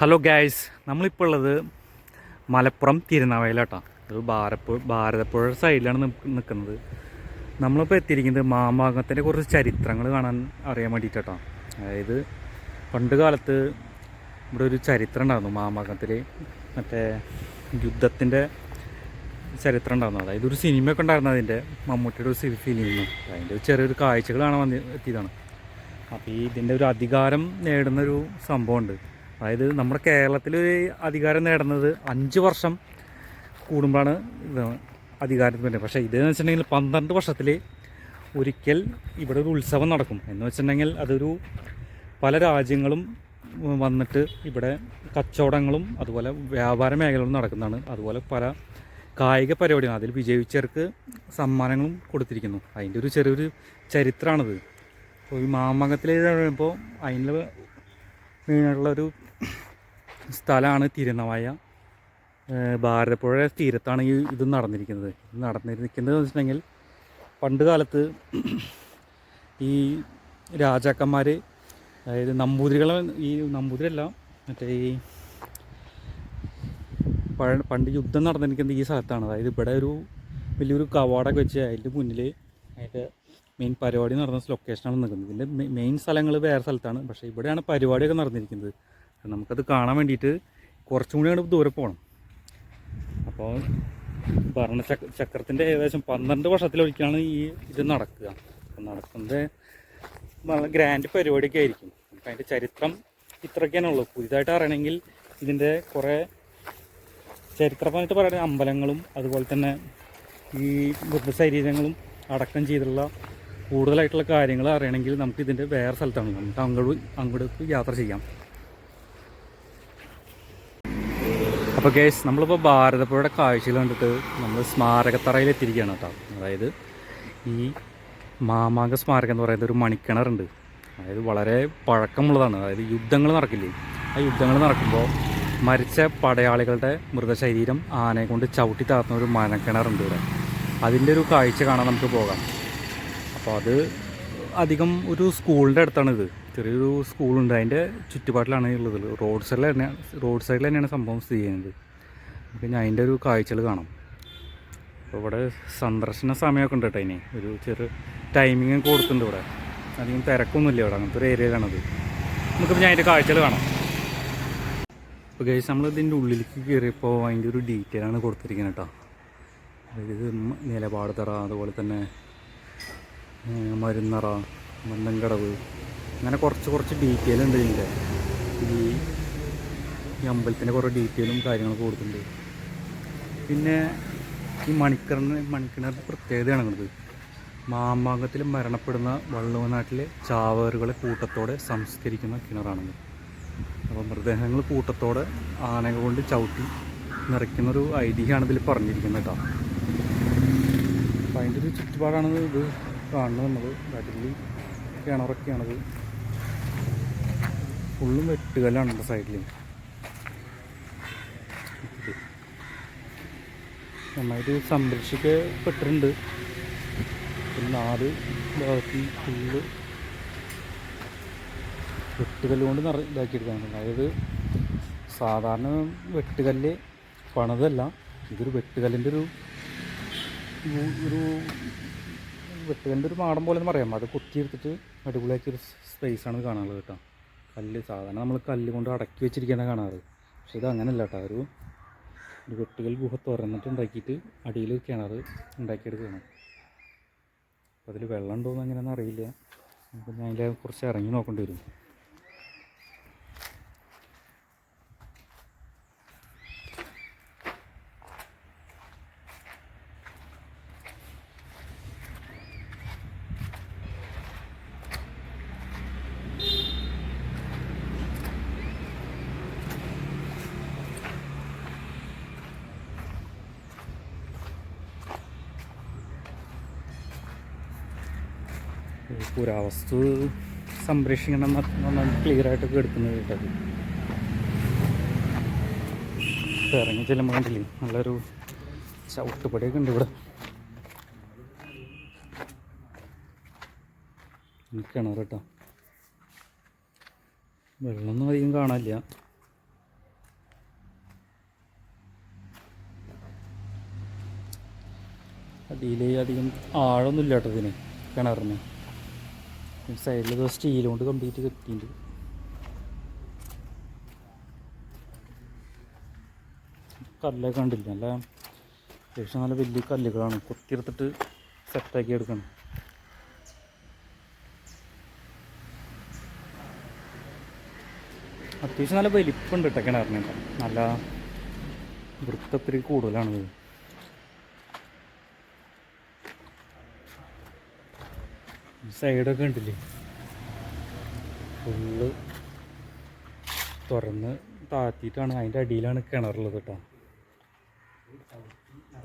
Hello guys നമ്മളിപ്പോൾ ഉള്ളത് മലപ്പുറം തിരുനാവയിലാട്ടാണ് ഇത് ഭാരപ്പുഴ ഭാരതപ്പുഴ സൈഡിലാണ് നിൽക്കുന്നത് നമ്മളിപ്പോൾ എത്തിയിരിക്കുന്നത് മാമാങ്കത്തിന്റെ കുറച്ച് ചരിത്രങ്ങൾ കാണാൻ അറിയാൻ വേണ്ടിയിട്ടാട്ടോ അതായത് പണ്ട് കാലത്ത് ഇവിടെ ഒരു ചരിത്രം ഉണ്ടായിരുന്നു. മാമാങ്കത്തിൽ മറ്റേ യുദ്ധത്തിന്റെ ചരിത്രം ഉണ്ടായിരുന്നു. അതായത് ഒരു സിനിമയൊക്കെ ഉണ്ടായിരുന്നു അതിന്റെ മമ്മൂട്ടിയുടെ ഒരു ഫിലിമെന്ന് അതിന്റെ ഒരു ചെറിയൊരു കാഴ്ചകളാണ് വന്ന് എത്തിയതാണ്. അപ്പോൾ ഈ ഇതിന്റെ ഒരു അധികാരം നേടുന്നൊരു സംഭവമുണ്ട്. അതായത് നമ്മുടെ കേരളത്തിൽ അധികാരം നേടുന്നത് അഞ്ച് വർഷം കൂടുമ്പോഴാണ് അധികാരത്തിൽ വരുന്നത്. പക്ഷേ ഇതെന്ന് വെച്ചിട്ടുണ്ടെങ്കിൽ പന്ത്രണ്ട് വർഷത്തിൽ ഒരിക്കൽ ഇവിടെ ഒരു ഉത്സവം നടക്കും. എന്ന് വെച്ചിട്ടുണ്ടെങ്കിൽ അതൊരു പല രാജ്യങ്ങളും വന്നിട്ട് ഇവിടെ കച്ചവടങ്ങളും അതുപോലെ വ്യാപാര മേഖലകളും നടക്കുന്നതാണ്. അതുപോലെ പല കായിക പരിപാടികൾ അതിൽ വിജയിച്ചവർക്ക് സമ്മാനങ്ങളും കൊടുത്തിരിക്കുന്നു. അതിന്റെ ഒരു ചെറിയൊരു ചരിത്രമാണിത്. അപ്പോൾ ഈ മാമംഗത്തിൽ കഴിയുമ്പോൾ അതിന്റെ ഒരു സ്ഥലമാണ് തിരുനവായ. ഭാരതപ്പുഴ തീരത്താണ് ഈ ഇത് നടന്നിരിക്കുന്നത്. നടന്നിരിക്കുന്നത് വെച്ചിട്ടുണ്ടെങ്കിൽ പണ്ട് കാലത്ത് ഈ രാജാക്കന്മാർ അതായത് നമ്പൂതിരികളെ ഈ നമ്പൂതിരല്ല മറ്റേ ഈ പണ്ട് യുദ്ധം നടന്നിരിക്കുന്നത് ഈ സ്ഥലത്താണ്. അതായത് ഇവിടെ ഒരു വലിയൊരു കവാടൊക്കെ വെച്ച് അതിന്റെ മുന്നിൽ അതിന്റെ മെയിൻ പരിപാടി നടന്ന ലൊക്കേഷനാണ് നിൽക്കുന്നത് ഇതിന്റെ മെയിൻ സ്ഥലങ്ങൾ വേറെ സ്ഥലത്താണ്. പക്ഷേ ഇവിടെയാണ് പരിപാടിയൊക്കെ നടന്നിരിക്കുന്നത്. നമുക്കത് കാണാൻ വേണ്ടിയിട്ട് കുറച്ചും കൂടി അങ്ങോട്ട് ദൂരെ പോകണം അപ്പോൾ ഭരണ ചക്ര ചക്രത്തിന്റെ ഏകദേശം പന്ത്രണ്ട് വർഷത്തിലൊരിക്കലാണ് ഈ ഇത് നടക്കുക. അപ്പം നടക്കുന്നത് നല്ല ഗ്രാൻഡ് പരിപാടിയൊക്കെ ആയിരിക്കും. അപ്പം അതിന്റെ ചരിത്രം ഇത്രയൊക്കെയാണ് ഉള്ളൂ പുതിയതായിട്ട് അറിയണമെങ്കിൽ ഇതിന്റെ കുറേ ചരിത്രപരമായിട്ട് പറയുന്ന അമ്പലങ്ങളും അതുപോലെ തന്നെ ഈ മൃതശരീരങ്ങളും അടക്കം ചെയ്തിട്ടുള്ള കൂടുതലായിട്ടുള്ള കാര്യങ്ങൾ അറിയണമെങ്കിൽ നമുക്ക് ഇതിന്റെ വേറെ സ്ഥലത്താണ്. നമുക്ക് അങ്ങോട്ട് അങ്ങോട്ട് യാത്ര ചെയ്യാം. അപ്പോൾ കേസ് നമ്മളിപ്പോൾ ഭാരതപ്പുഴയുടെ കാഴ്ചകൾ കണ്ടിട്ട് നമ്മൾ സ്മാരകത്തറയിൽ എത്തിയിരിക്കുകയാണ് കേട്ടോ. അതായത് ഈ മാമാങ്ക സ്മാരകം എന്ന് പറയുന്നത് ഒരു മണിക്കിണറുണ്ട്. അതായത് വളരെ പഴക്കമുള്ളതാണ്. അതായത് യുദ്ധങ്ങൾ നടക്കില്ലേ? ആ യുദ്ധങ്ങൾ നടക്കുമ്പോൾ മരിച്ച പടയാളികളുടെ മൃതശരീരം ആനയെ കൊണ്ട് ചവിട്ടി താത്തുന്ന ഒരു മനക്കിണറുണ്ട് ഇവിടെ. അതിന്റെ ഒരു കാഴ്ച കാണാൻ നമുക്ക് പോകാം. അപ്പോൾ അത് അധികം ഒരു സ്കൂളിന്റെ അടുത്താണിത്. ചെറിയൊരു സ്കൂളുണ്ട്. അതിന്റെ ചുറ്റുപാട്ടിലാണ് ഉള്ളത്. റോഡ് സൈഡിൽ തന്നെ റോഡ് സൈഡിൽ തന്നെയാണ് സംഭവം സ്ഥിതി ചെയ്യുന്നത്. ഞാൻ അതിന്റെ ഒരു കാഴ്ചകൾ കാണാം. അപ്പോൾ ഇവിടെ സന്ദർശന സമയമൊക്കെ ഉണ്ട് കേട്ടോ ഇനി. ഒരു ചെറു ടൈമിങ് കൊടുക്കുന്നുണ്ട് ഇവിടെ. അധികം തിരക്കൊന്നുമില്ല ഇവിടെ. അങ്ങനത്തെ ഒരു ഏരിയയിലാണത്. നമുക്കിപ്പോൾ ഞാൻ അതിന്റെ കാഴ്ചകൾ കാണാം. അപ്പോൾ ഗൈസ് നമ്മൾ ഇതിന്റെ ഉള്ളിലേക്ക് കയറിയപ്പോൾ അതിന്റെ ഒരു ഡീറ്റെയിൽ ആണ് കൊടുത്തിരിക്കുന്നത് കേട്ടോ. അതായത് നിലപാട് തറ അതുപോലെ തന്നെ മരുന്നറ മന്ദൻകടവ് അങ്ങനെ കുറച്ച് കുറച്ച് ഡീറ്റെയിൽ ഉണ്ട് ഇതിന്റെ. ഈ അമ്പലത്തിന്റെ കുറേ ഡീറ്റെയിലും കാര്യങ്ങളൊക്കെ കൊടുത്തിട്ടുണ്ട്. പിന്നെ ഈ മണിക്കിണറിന് മണിക്കിണറിന്റെ പ്രത്യേകതയാണ് കണ്ടത് മാമാങ്കത്തിൽ മരണപ്പെടുന്ന വള്ളുവനാട്ടിലെ ചാവേറുകളെ കൂട്ടത്തോടെ സംസ്കരിക്കുന്ന കിണറാണത്. അപ്പോൾ മൃതദേഹങ്ങൾ കൂട്ടത്തോടെ ആനകൾ കൊണ്ട് ചവിട്ടി നിറയ്ക്കുന്നൊരു ഐതിഹ്യമാണ് ഇതിൽ പറഞ്ഞിരിക്കുന്നത് കേട്ടോ. അപ്പോൾ അതിന്റെ ഒരു ചുറ്റുപാടാണ് ഇത് കാണുന്നത് നമ്മൾ അടിപൊളി കിണറൊക്കെയാണത്. ഫുള്ളും വെട്ടുകല്ലാണ് എന്റെ സൈഡിൽ നന്നായിട്ട് സംരക്ഷിക്കപ്പെട്ടിട്ടുണ്ട് പിന്നെ നാല് ഭാഗത്ത് ഫുള്ള് വെട്ടുകല്ല് കൊണ്ട് നിറ ഇതാക്കിയെടുക്കാൻ അതായത് സാധാരണ വെട്ടുകല്ല് പണിതല്ല. ഇതൊരു വെട്ടുകല്ലിന്റെ ഒരു ഒരു- ഒരു വെട്ടുകല്ലിന്റെ ഒരു മാടം പോലെ എന്ന് പറയാം. അത് കുത്തിയെടുത്തിട്ട് അടിപൊളിയാക്കിയ ഒരു ആണ് കാണാറ് കേട്ടോ. കല്ല് സാധാരണ നമ്മൾ കല്ല് കൊണ്ട് അടക്കി വെച്ചിരിക്കുന്ന കാണാറ്. പക്ഷെ ഇത് അങ്ങനെയല്ല കേട്ടോ. ഒരു ഒരു വെട്ടുകൽ ഗുഹ തുറന്നിട്ട് ഉണ്ടാക്കിയിട്ട് അടിയിൽ കിണർ ഉണ്ടാക്കിയെടുക്കുകയാണ്. അപ്പോൾ അതിൽ വെള്ളം ഉണ്ടോയെന്ന് എങ്ങനെയാണെന്ന് അറിയില്ല. അപ്പം ഞാൻ അതിലെ കുറച്ച് ഇറങ്ങി നോക്കേണ്ടി വരും. പുരാവസ്തു സംരക്ഷിക്കണം എന്നാണ് ക്ലിയർ ആയിട്ടൊക്കെ എടുക്കുന്നത് കേട്ടത് ഇറങ്ങി ചെല്ലുമ്പോൾ കണ്ടില്ലേ? നല്ലൊരു ചവിട്ടുപടിയൊക്കെ ഉണ്ട് ഇവിടെ. കിണർ കേട്ടോ. വെള്ളമൊന്നും അധികം കാണാനില്ല. അടിയിലേ അധികം ആഴമൊന്നും കേട്ടോ ഇതിന് കിണറിന്. സൈഡിൽ സ്റ്റീൽ കൊണ്ട് കംപ്ലീറ്റ് കെട്ടിയിട്ടുണ്ട്. കല്ലൊക്കെ കണ്ടില്ല? നല്ല അത്യാവശ്യം നല്ല വലിയ കല്ലുകളാണ്. കൊത്തിയെടുത്തിട്ട് സെറ്റാക്കി എടുക്കണം. അത്യാവശ്യം നല്ല വലിപ്പമുണ്ട് കേട്ടോ കിണറിന് നല്ല വൃത്തത്തിരി കൂടുതലാണ് സൈഡൊക്കെ ഉണ്ടല്ലേ ഫുള്ള് തുറന്ന് താത്തിയിട്ടാണ്. അതിന്റെ അടിയിലാണ് കിണറുള്ളത് കേട്ടോ.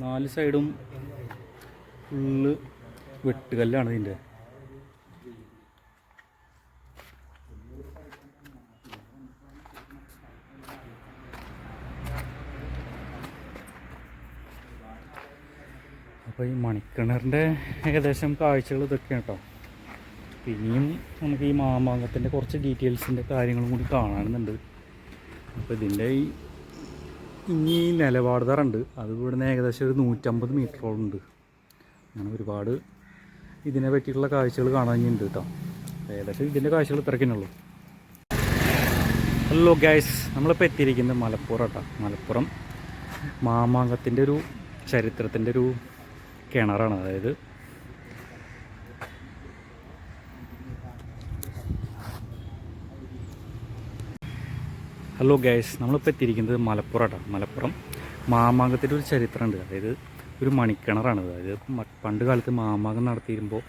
നാല് സൈഡും ഫുള്ള് വെട്ടുകല്ലാണ് ഇതിന്റെ. അപ്പോൾ ഈ മണിക്കിണറിന്റെ ഏകദേശം കാഴ്ചകൾ ഇതൊക്കെയാണ് കേട്ടോ. ഇനിയും നമുക്ക് ഈ മാമാങ്കത്തിന്റെ കുറച്ച് ഡീറ്റെയിൽസിന്റെ കാര്യങ്ങളും കൂടി കാണാനുണ്ട്. അപ്പോൾ ഇതിന്റെ ഈ ഇനി നിലപാട് തറുണ്ട് അത് ഇവിടുന്ന് ഏകദേശം ഒരു നൂറ്റമ്പത് മീറ്ററോളം ഉണ്ട്. അങ്ങനെ ഒരുപാട് ഇതിനെ പറ്റിയിട്ടുള്ള കാഴ്ചകൾ കാണാനുണ്ട് കേട്ടോ ഏകദേശം ഇതിന്റെ കാഴ്ചകൾ ഇത്രയ്ക്കുന്നുള്ളൂ ഹലോ ഗൈസ് നമ്മളിപ്പോൾ എത്തിയിരിക്കുന്നത് മലപ്പുറം കേട്ടോ മലപ്പുറം മാമാങ്കത്തിന്റെ ഒരു ചരിത്രത്തിന്റെ ഒരു കിണറാണ്. അതായത് ഹലോ ഗൈസ് നമ്മളിപ്പോൾ എത്തിയിരിക്കുന്നത് മലപ്പുറട്ടാണ് മലപ്പുറം മാമാങ്കത്തിന്റെ ഒരു ചരിത്രമുണ്ട്. അതായത് ഒരു മണിക്കിണറാണ് അതായത് പണ്ട് കാലത്ത് മാമാങ്കം നടത്തിയിരുമ്പോൾ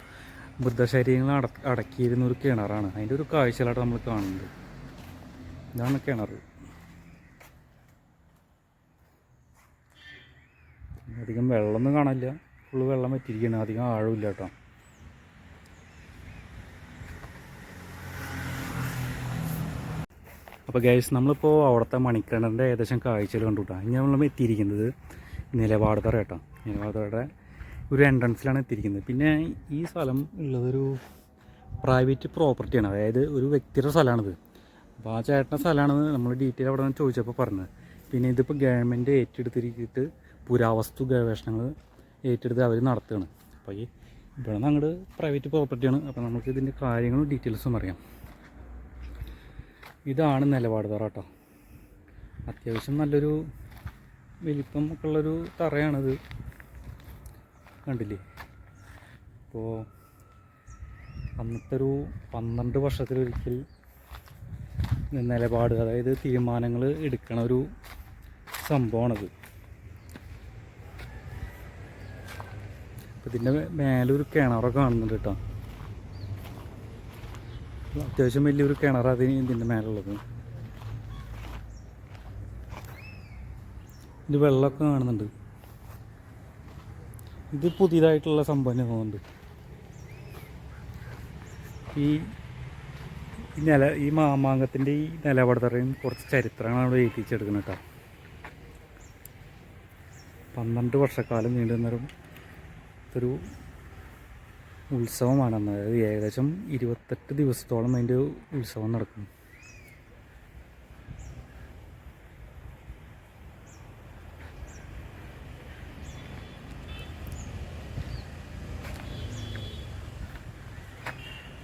ബുദ്ധശരീരങ്ങൾ അട അടക്കിയിരുന്ന ഒരു കിണറാണ്. അതിന്റെ ഒരു കാഴ്ചകളായിട്ട് നമ്മൾ കാണുന്നത് ഇതാണ് കിണർ. അധികം വെള്ളമൊന്നും കാണില്ല ഫുള്ള് വെള്ളം പറ്റിയിരിക്കുകയാണ് അധികം ആഴമില്ല കേട്ടോ. അപ്പോൾ ഗൈസ് നമ്മളിപ്പോൾ അവിടുത്തെ മണിക്കണ്ണന്റെ ഏകദേശം കാഴ്ചകൾ കണ്ടു ഇനി നമ്മൾ എത്തിയിരിക്കുന്നത് നിലപാടത്തറ കേട്ടോ. നിലപാടത്തറയുടെ ഒരു എൻട്രൻസിലാണ് എത്തിയിരിക്കുന്നത്. പിന്നെ ഈ സ്ഥലം ഉള്ളതൊരു പ്രൈവറ്റ് പ്രോപ്പർട്ടിയാണ് അതായത് ഒരു വ്യക്തിയുടെ സ്ഥലമാണിത്. അപ്പോൾ ആ ചേട്ടന്റെ സ്ഥലമാണെന്ന് നമ്മൾ ഡീറ്റെയിൽ അവിടെ നിന്ന് ചോദിച്ചപ്പോൾ പറഞ്ഞത്. പിന്നെ ഇതിപ്പോൾ ഗവൺമെന്റ് ഏറ്റെടുത്തിരിക്കിട്ട് പുരാവസ്തു ഗവേഷണങ്ങൾ ഏറ്റെടുത്ത് അവർ നടത്തുകയാണ്. അപ്പോൾ ഈ ഇവിടെ നിന്ന് അങ്ങോട്ട് പ്രൈവറ്റ് പ്രോപ്പർട്ടിയാണ് അപ്പോൾ നമുക്ക് ഇതിന്റെ കാര്യങ്ങളും ഡീറ്റെയിൽസും അറിയാം. ഇതാണ് നിലപാട് തറ കേട്ടോ. അത്യാവശ്യം നല്ലൊരു വലിപ്പം ഒക്കെ ഉള്ളൊരു തറയാണിത്. കണ്ടില്ലേ? അപ്പോൾ അന്നത്തെ ഒരു പന്ത്രണ്ട് വർഷത്തിലൊരിക്കൽ നിലപാട് അതായത് തീരുമാനങ്ങൾ എടുക്കണ ഒരു സംഭവമാണത്. ഇതിന്റെ മേലൊരു കിണറൊക്കെ കാണുന്നുണ്ട് കേട്ടോ. അത്യാവശ്യം വലിയൊരു കിണർ അതിന് ഇതിന്റെ മേലുള്ളത്. ഇത് വെള്ളമൊക്കെ കാണുന്നുണ്ട്. ഇത് പുതിയതായിട്ടുള്ള സംഭവം തന്നെ തോന്നുന്നുണ്ട്. ഈ നില ഈ മാമാങ്കത്തിന്റെ ഈ നിലപടത്തറയും കുറച്ച് ചരിത്രമാണ് അവിടെ എഴുതിച്ചെടുക്കുന്നത് കേട്ടോ. പന്ത്രണ്ട് വർഷക്കാലം നീണ്ടുന്നൊരു ഒരു ഉത്സവമാണ് അതായത് ഏകദേശം ഇരുപത്തെട്ട് ദിവസത്തോളം അതിന്റെ ഉത്സവം നടക്കും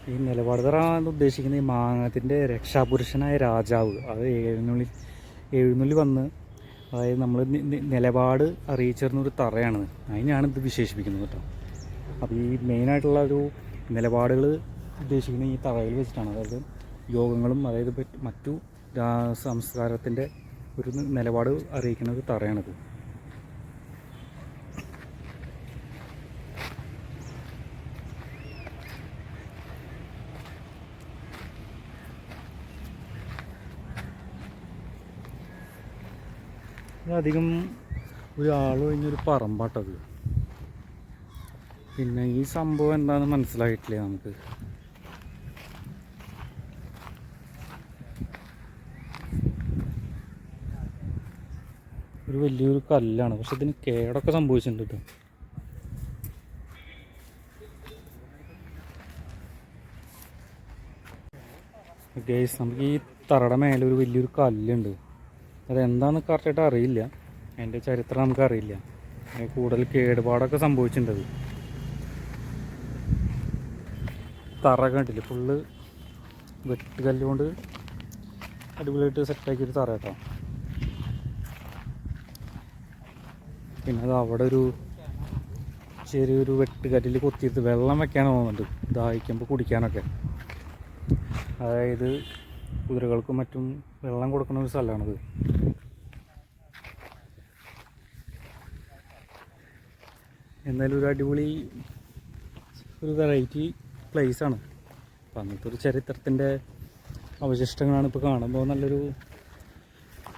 ഈ നിലപാട് തറ എന്ന് ഉദ്ദേശിക്കുന്നത് ഈ മാങ്ങത്തിന്റെ രക്ഷാപുരുഷനായ രാജാവ് അത് എഴുന്നള്ളി എഴുന്നള്ളി വന്ന് അതായത് നമ്മൾ നിലപാട് അറിയിച്ചിരുന്ന ഒരു തറയാണ്. അതിനാണ് ഇത് വിശേഷിപ്പിക്കുന്നത് കേട്ടോ. അപ്പോൾ ഈ മെയിനായിട്ടുള്ള ഒരു നിലപാടുകൾ ഉദ്ദേശിക്കുന്നത് ഈ തറയിൽ വെച്ചിട്ടാണ്. അതായത് യോഗങ്ങളും അതായത് മറ്റു സംസ്കാരത്തിന്റെ ഒരു നിലപാട് അറിയിക്കുന്നത് തറയാണത്. തറയാണിത് ഒരാൾ കഴിഞ്ഞൊരു പറമ്പാട്ടത്. പിന്നെ ഈ സംഭവം എന്താണെന്ന് മനസ്സിലായിട്ടില്ല നമുക്ക്? ഒരു വലിയൊരു കല്ലാണ്. പക്ഷെ ഇതിന് കേടൊക്കെ സംഭവിച്ചിട്ടുണ്ട് കേട്ടോ ഗേസ് നമുക്ക് ഈ തറയുടെ മേലെ ഒരു വലിയൊരു കല്ലുണ്ട്. അതെന്താണെന്ന് കറക്റ്റായിട്ട് അറിയില്ല. അതിന്റെ ചരിത്രം നമുക്കറിയില്ല. അറിയില്ല കൂടുതൽ കേടുപാടൊക്കെ സംഭവിച്ചിട്ടുണ്ട് അത്. തറ കണ്ടില്ല? ഫുള്ള് വെട്ടുകല്ല് കല്ലുകൊണ്ട് അടിപൊളിയായിട്ട് സെറ്റാക്കിയൊരു തറ കേട്ടോ. പിന്നെ അത് അവിടെ ഒരു ചെറിയൊരു വെട്ടുകല്ലിൽ കൊത്തിയിട്ട് വെള്ളം വെക്കാൻ തോന്നുന്നുണ്ട്. ദാഹിക്കുമ്പോൾ കുടിക്കാനൊക്കെ. അതായത് കുതിരകൾക്കും മറ്റും വെള്ളം കൊടുക്കുന്ന ഒരു സ്ഥലമാണത്. എന്നാലും ഒരു അടിപൊളി ഒരു വെറൈറ്റി ആണ്. അപ്പം അങ്ങനത്തെ ഒരു ചരിത്രത്തിന്റെ അവശിഷ്ടങ്ങളാണ് ഇപ്പോൾ കാണുമ്പോൾ നല്ലൊരു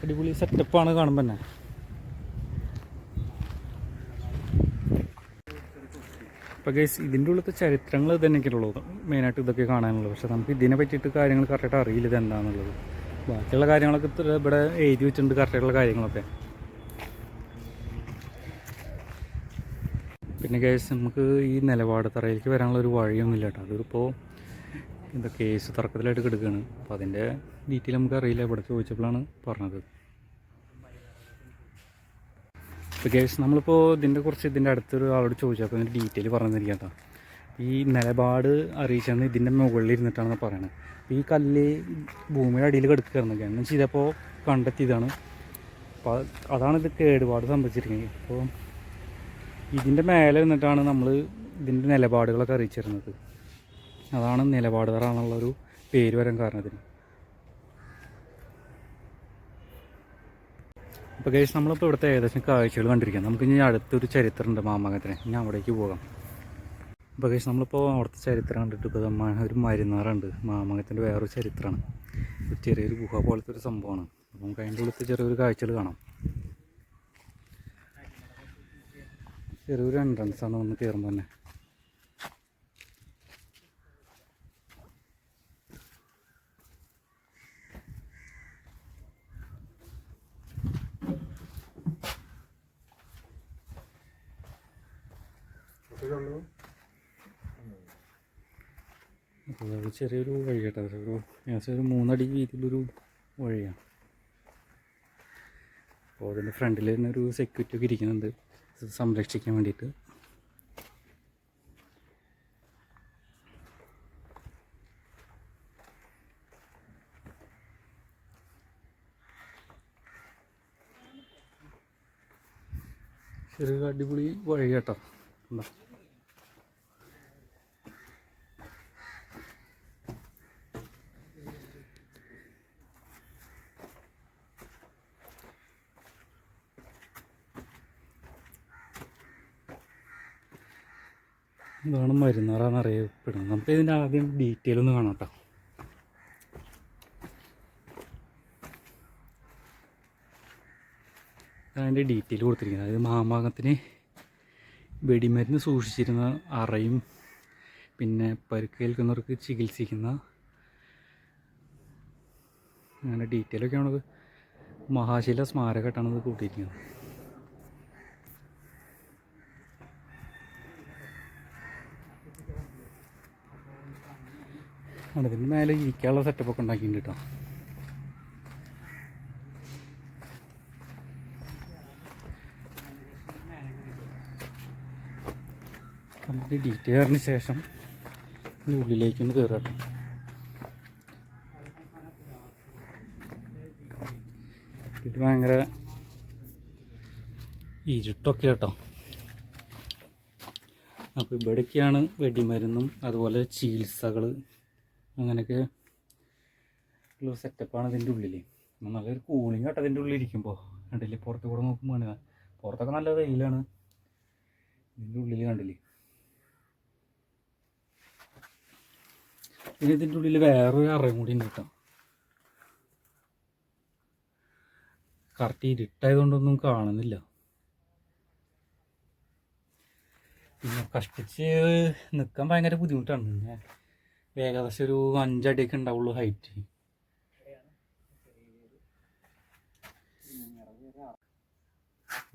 അടിപൊളി സെറ്റപ്പാണ് കാണുമ്പോൾ തന്നെ. ഇപ്പോൾ ഗൈസ് ഇതിന്റെ ഉള്ളത്തെ ചരിത്രങ്ങൾ ഇതന്നെയൊക്കെയുള്ളൂ മെയിനായിട്ട് ഇതൊക്കെ കാണാനുള്ളത്. പക്ഷേ നമുക്ക് ഇതിനെ പറ്റിയിട്ട് കാര്യങ്ങൾ കറക്റ്റായിട്ട് അറിയില്ല ഇത് എന്താണെന്നുള്ളത് ബാക്കിയുള്ള കാര്യങ്ങളൊക്കെ ഇവിടെ എഴുതി വെച്ചിട്ടുണ്ട് കറക്റ്റായിട്ടുള്ള കാര്യങ്ങളൊക്കെ. പിന്നെ കേസ് നമുക്ക് ഈ നിലപാട് തറയിലേക്ക് വരാനുള്ള ഒരു വഴിയൊന്നുമില്ല കേട്ടോ. അതിപ്പോൾ എന്താ കേസ് തർക്കത്തിലായിട്ട് കിടക്കുകയാണ് അപ്പോൾ അതിന്റെ ഡീറ്റെയിൽ നമുക്ക് അറിയില്ല. ഇവിടെ ചോദിച്ചപ്പോഴാണ് പറഞ്ഞത്. ഇപ്പോൾ കേസ് നമ്മളിപ്പോൾ ഇതിന്റെ കുറച്ച് ഇതിന്റെ അടുത്തൊരു ആളോട് ചോദിച്ചപ്പോൾ ഇതിന്റെ ഡീറ്റെയിൽ പറഞ്ഞു തന്നിരിക്കാം കേട്ടോ. ഈ നിലപാട് അറിയിച്ചാണ് ഇതിന്റെ മുകളിൽ ഇരുന്നിട്ടാണെന്ന് പറയുന്നത് അപ്പോൾ ഈ കല്ല് ഭൂമിയുടെ അടിയിൽ കിടക്കുകയായിരുന്നു. ഗണ്ണം ചെയ്തപ്പോൾ കണ്ടെത്തിയതാണ്. അപ്പോൾ അതാണ് ഇത് കേടുപാട് സംഭവിച്ചിരിക്കുന്നത്. അപ്പോൾ ഇതിന്റെ മേലെ നിന്നിട്ടാണ് നമ്മൾ ഇതിന്റെ നിലപാടുകളൊക്കെ അറിയിച്ചിരുന്നത്. അതാണ് നിലപാട് തറ എന്നുള്ളൊരു പേര് വരാൻ കാരണത്തിന്. അപ്പോൾ കേസ് നമ്മളിപ്പോൾ ഇവിടുത്തെ ഏകദേശം കാഴ്ചകൾ കണ്ടിരിക്കാം. നമുക്ക് ഇനി അടുത്തൊരു ചരിത്രമുണ്ട് മാമകത്തിന് ഇനി അവിടേക്ക് പോകാം. അപ്പോൾ കേസ് നമ്മളിപ്പോൾ അവിടുത്തെ ചരിത്രം കണ്ടിട്ട് ഇപ്പോൾ ഒരു മരുന്നാറുണ്ട്. മാമാങ്കത്തിന്റെ വേറൊരു ചരിത്രമാണ് ചെറിയൊരു ഗുഹ പോലത്തെ ഒരു സംഭവമാണ്. അപ്പോൾ നമുക്ക് അതിന്റെ ഉള്ളിലത്തെ ചെറിയൊരു കാഴ്ചകൾ കാണാം. ചെറിയൊരു എൻട്രൻസ് ആണ് വന്ന് കയറുമ്പോൾ തന്നെ. ചെറിയൊരു വഴി കേട്ടോ. ഒരു ഏകദേശം ഒരു മൂന്നടി വീതിയിലൊരു വഴിയാണ്. അപ്പോൾ അതിന്റെ ഫ്രണ്ടിൽ തന്നെ ഒരു സെക്യൂരിറ്റി ഒക്കെ ഇരിക്കുന്നുണ്ട്. സംരക്ഷിക്കാൻ വേണ്ടിയിട്ട്. ചെറിയ അടിപൊളി വഴി കേട്ടോ. എന്താ ഇതാണ് മരുന്നാറാന്ന് അറിയപ്പെടുന്നത് നമുക്ക് ഇതിന്റെ ആദ്യം ഡീറ്റെയിൽ ഒന്ന് കാണാം കേട്ടോ അതിന്റെ ഡീറ്റെയിൽ കൊടുത്തിരിക്കുന്നത്. അതായത് മാമാകത്തിന് വെടിമരുന്ന് സൂക്ഷിച്ചിരുന്ന അറയും പിന്നെ പരുക്കേൽക്കുന്നവർക്ക് ചികിത്സിക്കുന്ന അങ്ങനെ ഡീറ്റെയിലൊക്കെ ആണത് മഹാശില സ്മാരകമായിട്ടാണ് ഇത് കൂട്ടിയിരിക്കുന്നത്. അതിന് മേലെ ഇരിക്കാനുള്ള സെറ്റപ്പൊക്കെ ഉണ്ടാക്കിയിട്ടുണ്ട് കേട്ടോ നമുക്ക് ഡീറ്റെയിലിന് ശേഷം ഉള്ളിലേക്ക് ഉള്ളിലേക്കൊന്ന് കയറട്ടെ ഇത് ഭയങ്കര ഇരുട്ടൊക്കെ കേട്ടോ അപ്പോൾ ഇവിടേക്കാണ് വെടിമരുന്നും അതുപോലെ ചികിത്സകൾ അങ്ങനെയൊക്കെ ഉള്ള സെറ്റപ്പാണ് ഇതിന്റെ ഉള്ളിൽ നല്ലൊരു കൂളിംഗ് കേട്ടോ ഇതിന്റെ ഉള്ളിൽ ഇരിക്കുമ്പോൾ കണ്ടില്ലേ? പുറത്ത് കൂടെ നോക്കുമ്പോൾ പുറത്തൊക്കെ നല്ല വെയിലാണ്. ഇതിന്റെ ഉള്ളിൽ കണ്ടില്ലേ? പിന്നെ ഇതിന്റെ ഉള്ളിൽ വേറൊരു അറയും കൂടി ഉണ്ട് കേട്ടോ. കറക്റ്റ് ഇരുട്ടായതുകൊണ്ടൊന്നും കാണുന്നില്ല. പിന്നെ കഷ്ടിച്ച് നിൽക്കാൻ ഭയങ്കര ബുദ്ധിമുട്ടാണ്. പിന്നെ ഏകദേശം ഒരു അഞ്ചടിയൊക്കെ ഉണ്ടാവുള്ളൂ ഹൈറ്റ്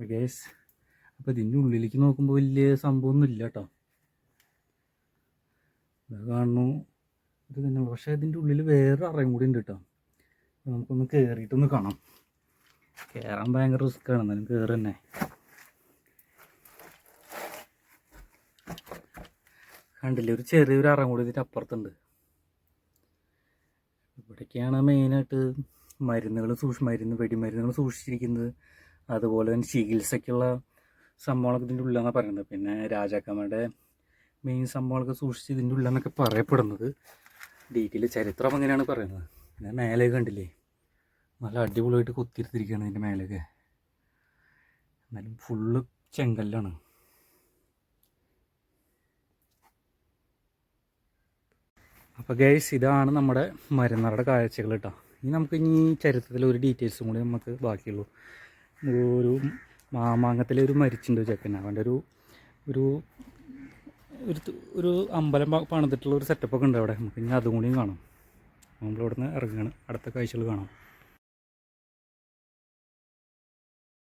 ഗേസ് അപ്പോൾ ഇതിന്റെ ഉള്ളിലേക്ക് നോക്കുമ്പോൾ വലിയ സംഭവമൊന്നും ഇല്ല കേട്ടോ കാണുന്നു. ഇത് തന്നെ പക്ഷേ ഇതിന്റെ ഉള്ളിൽ വേറെ അറയും കൂടി ഉണ്ട് കേട്ടോ നമുക്കൊന്ന് കയറിയിട്ടൊന്ന് കാണാം. കയറാൻ ഭയങ്കര റിസ്ക്കാണ് എന്നാലും കയറി തന്നെ. കണ്ടില്ലേ? ഒരു ചെറിയൊരു അറം കൂടി ഇതിന്റെ അപ്പുറത്തുണ്ട്. ഇവിടേക്കാണ് മെയിനായിട്ട് മരുന്നുകൾ സൂക്ഷി മരുന്ന് വെടിമരുന്നുകൾ സൂക്ഷിച്ചിരിക്കുന്നത്. അതുപോലെ തന്നെ ചികിത്സയ്ക്കുള്ള സംഭവങ്ങളൊക്കെ ഇതിന്റെ ഉള്ളിലാണ് പറയുന്നത്. പിന്നെ രാജാക്കന്മാരുടെ മെയിൻ സംഭവങ്ങളൊക്കെ സൂക്ഷിച്ച് ഇതിന്റെ ഉള്ളിലെന്നൊക്കെ പറയപ്പെടുന്നത്. ഡീറ്റെയിൽ ചരിത്രം അങ്ങനെയാണ് പറയുന്നത്. പിന്നെ മേലെ കണ്ടില്ലേ? നല്ല അടിപൊളിയായിട്ട് കുത്തിരുത്തിരിക്കുകയാണ് ഇതിന്റെ മേലെയൊക്കെ. എന്നാലും ഫുള്ള് ചെങ്കല്ലാണ്. അപ്പോൾ ഗൈസ് ഇതാണ് നമ്മുടെ മരുന്നറുടെ കാഴ്ചകൾ കേട്ടോ ഇനി നമുക്ക് ഇനി ചരിത്രത്തിൽ ഒരു ഡീറ്റെയിൽസും കൂടി നമുക്ക് ബാക്കിയുള്ളൂ. ഒരു മാമാങ്കത്തിലെ ഒരു മരിച്ചിട്ടുണ്ട് ചെക്കൻ അവന്റെ ഒരു ഒരു ഒരു ഒരു അമ്പലം പണിതിട്ടുള്ള ഒരു സെറ്റപ്പൊക്കെ ഉണ്ട് അവിടെ. നമുക്ക് ഇനി അതും കൂടിയും കാണാം. നമ്മൾ ഇവിടുന്ന് ഇറങ്ങുകയാണ് അടുത്ത കാഴ്ചകൾ കാണാം.